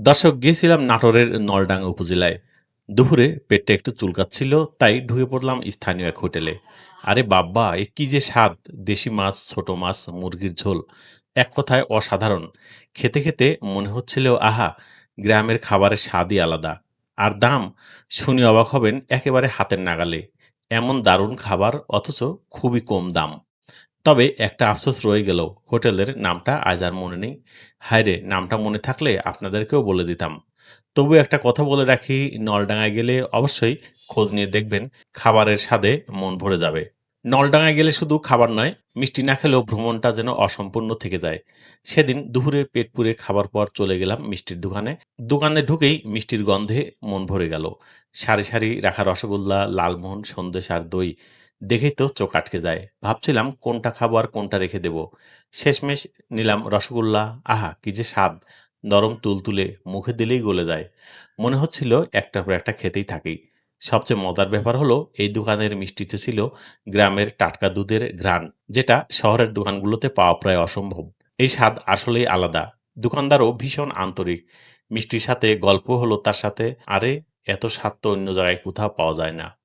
দর্শক, গিয়েছিলাম নাটোরের নলডাঙ্গা উপজেলায়। দুপুরে পেটটা একটু চুলকাচ্ছিল, তাই ঢুকে পড়লাম স্থানীয় এক হোটেলে। আরে বাব্বা এ কি যে স্বাদ! দেশি মাছ, ছোট মাছ, মুরগির ঝোল। এক কথায় অসাধারণ। খেতে খেতে মনে হচ্ছিল, আহা, গ্রামের খাবারের স্বাদই আলাদা। আর দাম, শুনে অবাক হবেন, একেবারে হাতের নাগালে। এমন দারুণ খাবার, অথচ খুবই কম দাম। তবে একটা আফসোস রয়ে গেল, হোটেলের নামটা আজ আর মনে নেই। হায়রে, নামটা মনে থাকলে আপনাদেরকেও বলে দিতাম। তবু একটা কথা বলে রাখি নলডাঙায় গেলে অবশ্যই খোঁজ নিয়ে দেখবেন, খাবারের স্বাদে মন ভরে যাবে। নলডাঙায় গেলে শুধু খাবার নয়, মিষ্টি না খেলেও ভ্রমণটা যেন অসম্পূর্ণ থেকে যায়। সেদিন দুপুরে পেট পুরে খাবার পর চলে গেলাম মিষ্টির দোকানে। দোকানে ঢুকেই মিষ্টির গন্ধে মন ভরে গেল। সারি সারি রাখা রসগোল্লা, লালমোহন, সন্দেশ আর দই দেখেই তো চোখ আটকে যায়। ভাবছিলাম কোনটা খাব আর কোনটা রেখে দেব। শেষমেশ নিলাম রসগোল্লা। আহা, কি যে স্বাদ। নরম তুলতুলে মুখে দিলেই গলে যায়। মনে হচ্ছিল একটার পর একটা খেতেই থাকি। সবচেয়ে মজার ব্যাপার হলো, এই দোকানের মিষ্টিতে ছিল গ্রামের টাটকা দুধের ঘ্রাণ, যেটা শহরের দোকানগুলোতে পাওয়া প্রায় অসম্ভব। এই স্বাদ আসলেই আলাদা। দোকানদারও ভীষণ আন্তরিক। মিষ্টির সাথে গল্প হলো তার সাথে, আরে, এত স্বাদ তো অন্য জায়গায় কোথাও পাওয়া যায় না।